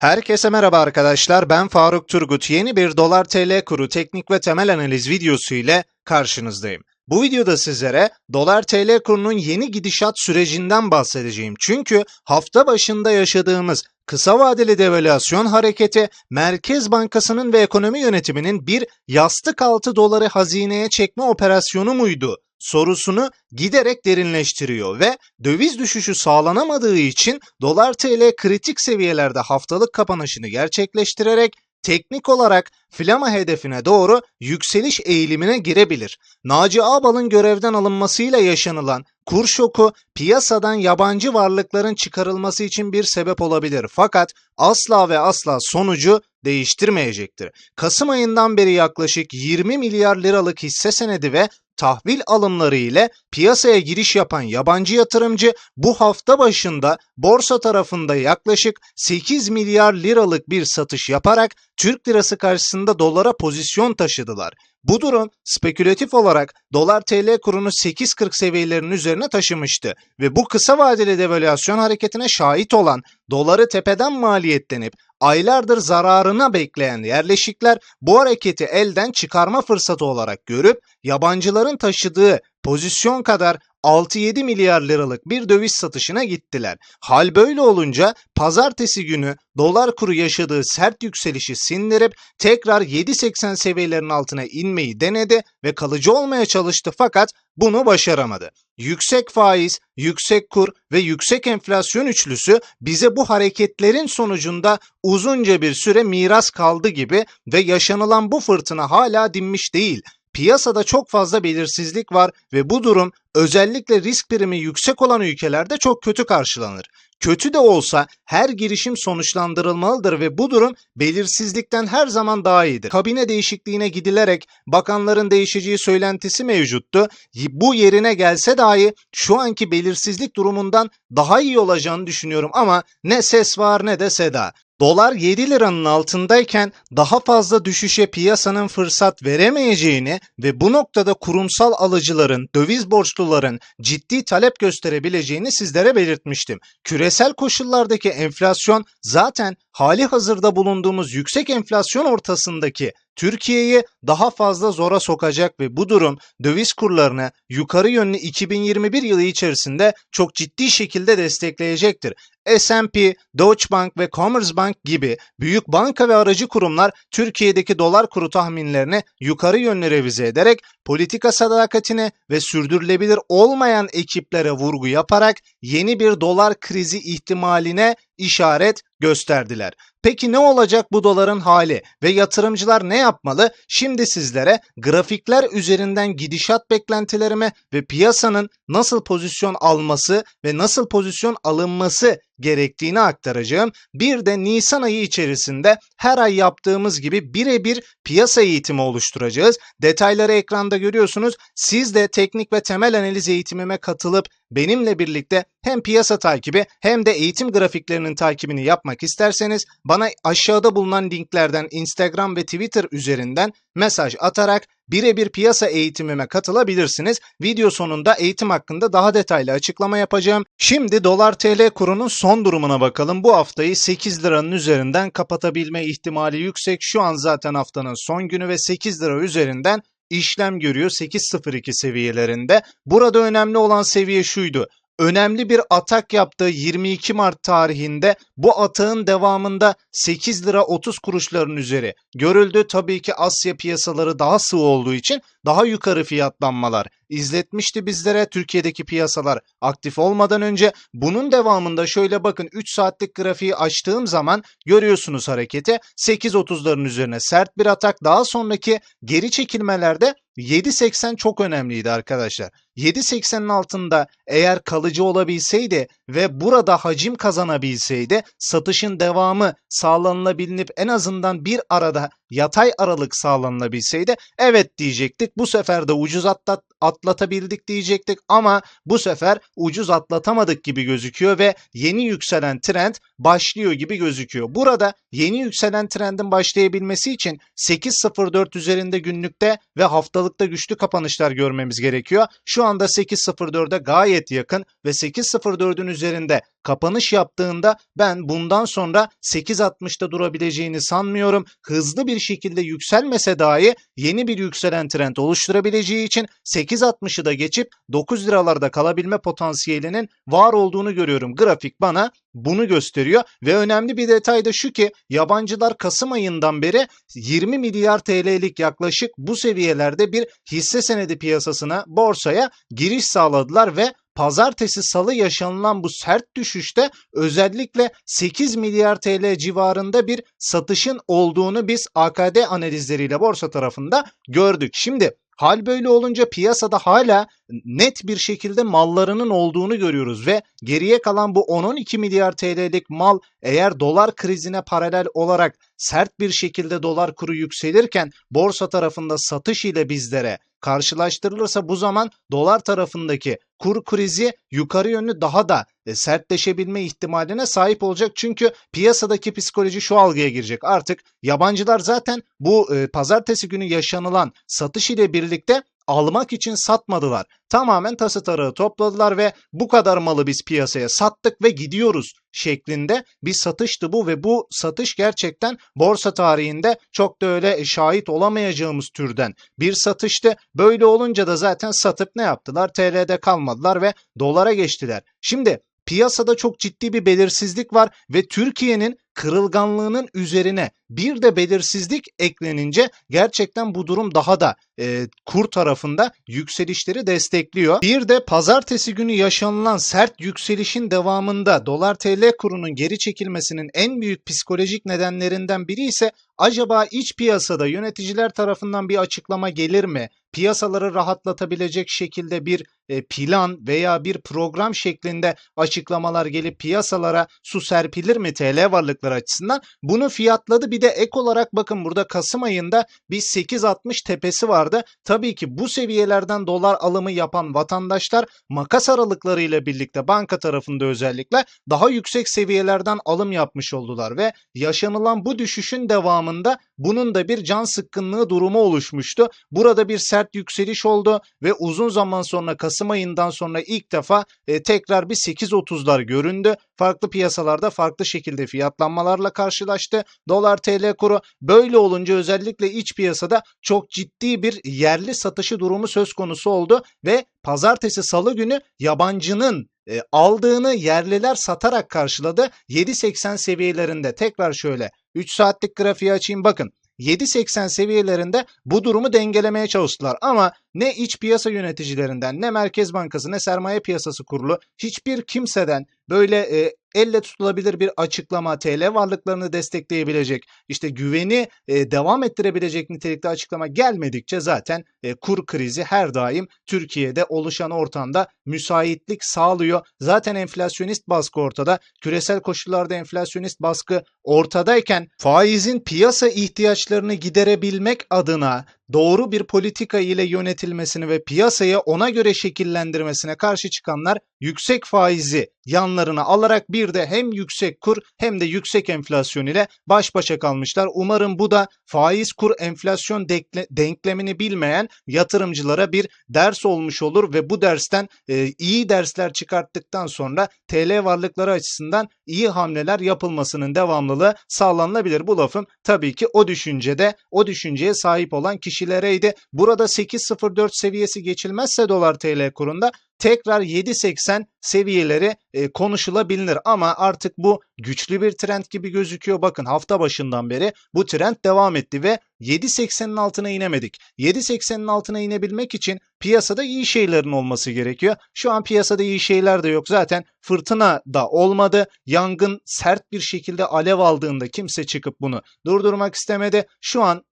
Herkese merhaba arkadaşlar. Ben Faruk Turgut. Yeni bir dolar TL kuru teknik ve temel analiz videosu ile karşınızdayım. Bu videoda sizlere dolar TL kurunun yeni gidişat sürecinden bahsedeceğim. Çünkü hafta başında yaşadığımız kısa vadeli devalüasyon hareketi Merkez Bankası'nın ve ekonomi yönetiminin bir yastık altı doları hazineye çekme operasyonu muydu? Sorusunu giderek derinleştiriyor ve döviz düşüşü sağlanamadığı için dolar TL kritik seviyelerde haftalık kapanışını gerçekleştirerek teknik olarak flama hedefine doğru yükseliş eğilimine girebilir. Naci Ağbal'ın görevden alınmasıyla yaşanılan kur şoku piyasadan yabancı varlıkların çıkarılması için bir sebep olabilir. Fakat asla ve asla sonucu değiştirmeyecektir. Kasım ayından beri yaklaşık 20 milyar liralık hisse senedi ve tahvil alımları ile piyasaya giriş yapan yabancı yatırımcı bu hafta başında borsa tarafında yaklaşık 8 milyar liralık bir satış yaparak Türk lirası karşısında dolara pozisyon taşıdılar. Bu durum spekülatif olarak dolar TL kurunu 8.40 seviyelerinin üzerine taşımıştı ve bu kısa vadeli devalüasyon hareketine şahit olan doları tepeden maliyetlenip aylardır zararına bekleyen yerleşikler bu hareketi elden çıkarma fırsatı olarak görüp yabancıların taşıdığı pozisyon kadar 6-7 milyar liralık bir döviz satışına gittiler. Hal böyle olunca pazartesi günü dolar kuru yaşadığı sert yükselişi sindirip tekrar 7.80 seviyelerinin altına inmeyi denedi ve kalıcı olmaya çalıştı fakat bunu başaramadı. Yüksek faiz, yüksek kur ve yüksek enflasyon üçlüsü bize bu hareketlerin sonucunda uzunca bir süre miras kaldı gibi ve yaşanılan bu fırtına hala dinmiş değil. Piyasada çok fazla belirsizlik var ve bu durum özellikle risk primi yüksek olan ülkelerde çok kötü karşılanır. Kötü de olsa her girişim sonuçlandırılmalıdır ve bu durum belirsizlikten her zaman daha iyidir. Kabine değişikliğine gidilerek bakanların değişeceği söylentisi mevcuttu. Bu yerine gelse dahi şu anki belirsizlik durumundan daha iyi olacağını düşünüyorum ama ne ses var ne de seda. Dolar 7 liranın altındayken daha fazla düşüşe piyasanın fırsat veremeyeceğini ve bu noktada kurumsal alıcıların, döviz borçluların ciddi talep gösterebileceğini sizlere belirtmiştim. Küresel koşullardaki enflasyon zaten hali hazırda bulunduğumuz yüksek enflasyon ortasındaki Türkiye'yi daha fazla zora sokacak ve bu durum döviz kurlarını yukarı yönlü 2021 yılı içerisinde çok ciddi şekilde destekleyecektir. S&P, Deutsche Bank ve Commerzbank gibi büyük banka ve aracı kurumlar Türkiye'deki dolar kuru tahminlerini yukarı yönlü revize ederek politika sadakatine ve sürdürülebilir olmayan ekiplere vurgu yaparak yeni bir dolar krizi ihtimaline işaret gösterdiler. Peki ne olacak bu doların hali ve yatırımcılar ne yapmalı? Şimdi sizlere grafikler üzerinden gidişat beklentilerime ve piyasanın nasıl pozisyon alması ve nasıl pozisyon alınması gerektiğini aktaracağım. Bir de Nisan ayı içerisinde her ay yaptığımız gibi birebir piyasa eğitimi oluşturacağız. Detayları ekranda görüyorsunuz. Siz de teknik ve temel analiz eğitimime katılıp benimle birlikte hem piyasa takibi hem de eğitim grafiklerinin takibini yapmak isterseniz bana aşağıda bulunan linklerden Instagram ve Twitter üzerinden mesaj atarak birebir piyasa eğitimime katılabilirsiniz. Video sonunda eğitim hakkında daha detaylı açıklama yapacağım. Şimdi dolar TL kurunun son durumuna bakalım. Bu haftayı 8 liranın üzerinden kapatabilme ihtimali yüksek. Şu an zaten haftanın son günü ve 8 lira üzerinden işlem görüyor 8.02 seviyelerinde. Burada önemli olan seviye şuydu önemli bir atak yaptığı 22 Mart tarihinde bu atağın devamında 8 lira 30 kuruşların üzeri görüldü. Tabii ki Asya piyasaları daha sıvı olduğu için daha yukarı fiyatlanmalar izletmişti bizlere Türkiye'deki piyasalar aktif olmadan önce. Bunun devamında şöyle bakın 3 saatlik grafiği açtığım zaman görüyorsunuz hareketi 8.30'ların üzerine sert bir atak daha sonraki geri çekilmelerde 7.80 çok önemliydi arkadaşlar. 7.80'in altında eğer kalıcı olabilseydi ve burada hacim kazanabilseydi satışın devamı sağlanılabilip en azından bir arada yatay aralık sağlanılabilseydi evet diyecektik. Bu sefer de ucuz atlat, atlatabildik diyecektik ama bu sefer ucuz atlatamadık gibi gözüküyor ve yeni yükselen trend başlıyor gibi gözüküyor. Burada yeni yükselen trendin başlayabilmesi için 8.04 üzerinde günlükte ve haftalıkta güçlü kapanışlar görmemiz gerekiyor. Şu anda 8.04'e gayet yakın ve 8.04'ün üzerinde kapanış yaptığında ben bundan sonra 8.60'da durabileceğini sanmıyorum. Hızlı bir şekilde yükselmese dahi yeni bir yükselen trend oluşturabileceği için 8.60'ı da geçip 9 liralarda kalabilme potansiyelinin var olduğunu görüyorum. Grafik bana bunu gösteriyor ve önemli bir detay da şu ki yabancılar Kasım ayından beri 20 milyar TL'lik yaklaşık bu seviyelerde bir hisse senedi piyasasına borsaya giriş sağladılar ve pazartesi salı yaşanılan bu sert düşüşte özellikle 8 milyar TL civarında bir satışın olduğunu biz AKD analizleriyle borsa tarafında gördük. Şimdi Hal böyle olunca piyasada hala net bir şekilde mallarının olduğunu görüyoruz ve geriye kalan bu 10-12 milyar TL'lik mal eğer dolar krizine paralel olarak sert bir şekilde dolar kuru yükselirken borsa tarafında satış ile bizlere karşılaştırılırsa bu zaman dolar tarafındaki kur krizi yukarı yönlü daha da e, sertleşebilme ihtimaline sahip olacak. Çünkü piyasadaki psikoloji şu algıya girecek. Artık yabancılar zaten bu e, pazartesi günü yaşanılan satış ile birlikte almak için satmadılar. Tamamen tası tarağı topladılar ve bu kadar malı biz piyasaya sattık ve gidiyoruz şeklinde bir satıştı bu ve bu satış gerçekten borsa tarihinde çok da öyle şahit olamayacağımız türden bir satıştı. Böyle olunca da zaten satıp ne yaptılar? TL'de kalmadılar ve dolara geçtiler. Şimdi piyasada çok ciddi bir belirsizlik var ve Türkiye'nin kırılganlığının üzerine bir de belirsizlik eklenince gerçekten bu durum daha da e, kur tarafında yükselişleri destekliyor. Bir de pazartesi günü yaşanılan sert yükselişin devamında dolar TL kurunun geri çekilmesinin en büyük psikolojik nedenlerinden biri ise acaba iç piyasada yöneticiler tarafından bir açıklama gelir mi? Piyasaları rahatlatabilecek şekilde bir e, plan veya bir program şeklinde açıklamalar gelip piyasalara su serpilir mi TL varlıkları açısından? Bunu fiyatladı bir bir de ek olarak bakın burada Kasım ayında bir 8.60 tepesi vardı. Tabii ki bu seviyelerden dolar alımı yapan vatandaşlar makas aralıklarıyla birlikte banka tarafında özellikle daha yüksek seviyelerden alım yapmış oldular ve yaşanılan bu düşüşün devamında bunun da bir can sıkkınlığı durumu oluşmuştu. Burada bir sert yükseliş oldu ve uzun zaman sonra Kasım ayından sonra ilk defa e, tekrar bir 8.30'lar göründü. Farklı piyasalarda farklı şekilde fiyatlanmalarla karşılaştı. Dolar TL kuru böyle olunca özellikle iç piyasada çok ciddi bir yerli satışı durumu söz konusu oldu ve pazartesi salı günü yabancının e, aldığını yerliler satarak karşıladı. 7.80 seviyelerinde tekrar şöyle 3 saatlik grafiği açayım bakın. 7.80 seviyelerinde bu durumu dengelemeye çalıştılar ama ne iç piyasa yöneticilerinden ne Merkez Bankası ne sermaye piyasası kurulu hiçbir kimseden böyle e, elle tutulabilir bir açıklama, TL varlıklarını destekleyebilecek, işte güveni e, devam ettirebilecek nitelikte açıklama gelmedikçe zaten e, kur krizi her daim Türkiye'de oluşan ortamda müsaitlik sağlıyor. Zaten enflasyonist baskı ortada. Küresel koşullarda enflasyonist baskı ortadayken faizin piyasa ihtiyaçlarını giderebilmek adına doğru bir politika ile yönetilmesini ve piyasayı ona göre şekillendirmesine karşı çıkanlar yüksek faizi yanlarına alarak bir de hem yüksek kur hem de yüksek enflasyon ile baş başa kalmışlar. Umarım bu da faiz kur enflasyon denklemini bilmeyen yatırımcılara bir ders olmuş olur ve bu dersten e, iyi dersler çıkarttıktan sonra TL varlıkları açısından iyi hamleler yapılmasının devamlılığı sağlanabilir. Bu lafım tabii ki o düşüncede o düşünceye sahip olan kişilereydi. Burada 8.04 seviyesi geçilmezse dolar TL kurunda tekrar 7.80 seviyeleri e, konuşulabilir ama artık bu güçlü bir trend gibi gözüküyor. Bakın hafta başından beri bu trend devam etti ve 7.80'in altına inemedik. 7.80'in altına inebilmek için piyasada iyi şeylerin olması gerekiyor. Şu an piyasada iyi şeyler de yok. Zaten fırtına da olmadı. Yangın sert bir şekilde alev aldığında kimse çıkıp bunu durdurmak istemedi. Şu an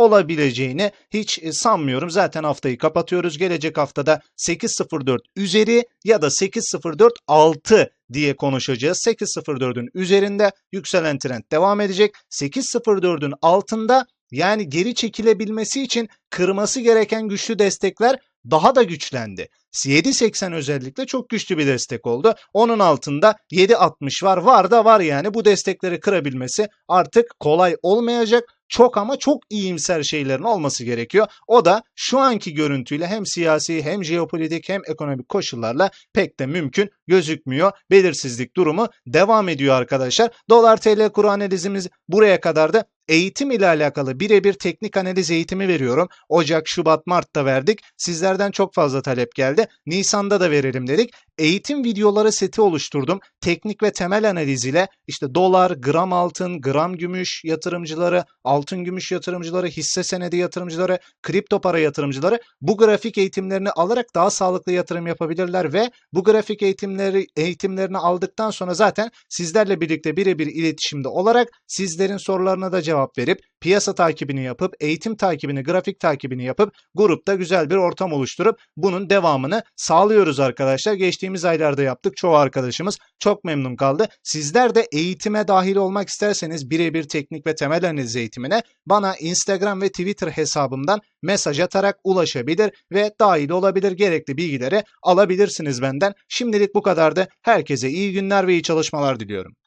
olabileceğini hiç e, sanmıyorum. Zaten haftayı kapatıyoruz. Gelecek haftada 8.04 üzeri ya da 8.04 altı diye konuşacağız. 8.04'ün üzerinde yükselen trend devam edecek. 8.04'ün altında yani geri çekilebilmesi için kırması gereken güçlü destekler daha da güçlendi. 7.80 özellikle çok güçlü bir destek oldu. Onun altında 7.60 var. Var da var yani bu destekleri kırabilmesi artık kolay olmayacak çok ama çok iyimser şeylerin olması gerekiyor. O da şu anki görüntüyle hem siyasi hem jeopolitik hem ekonomik koşullarla pek de mümkün gözükmüyor. Belirsizlik durumu devam ediyor arkadaşlar. Dolar TL kuru analizimiz buraya kadardı. Eğitim ile alakalı birebir teknik analiz eğitimi veriyorum. Ocak, Şubat, Mart'ta verdik. Sizlerden çok fazla talep geldi. Nisan'da da verelim dedik. Eğitim videoları seti oluşturdum. Teknik ve temel analiz ile işte dolar, gram altın, gram gümüş yatırımcıları, altın gümüş yatırımcıları, hisse senedi yatırımcıları, kripto para yatırımcıları bu grafik eğitimlerini alarak daha sağlıklı yatırım yapabilirler ve bu grafik eğitimleri eğitimlerini aldıktan sonra zaten sizlerle birlikte birebir iletişimde olarak sizlerin sorularına da cevap verip piyasa takibini yapıp eğitim takibini, grafik takibini yapıp grupta güzel bir ortam oluşturup bunun devamını sağlıyoruz arkadaşlar. Geçtiğimiz aylarda yaptık. Çoğu arkadaşımız çok memnun kaldı. Sizler de eğitime dahil olmak isterseniz birebir teknik ve temel analiz eğitimine bana Instagram ve Twitter hesabımdan mesaj atarak ulaşabilir ve dahil olabilir gerekli bilgileri alabilirsiniz benden. Şimdilik bu kadardı. Herkese iyi günler ve iyi çalışmalar diliyorum.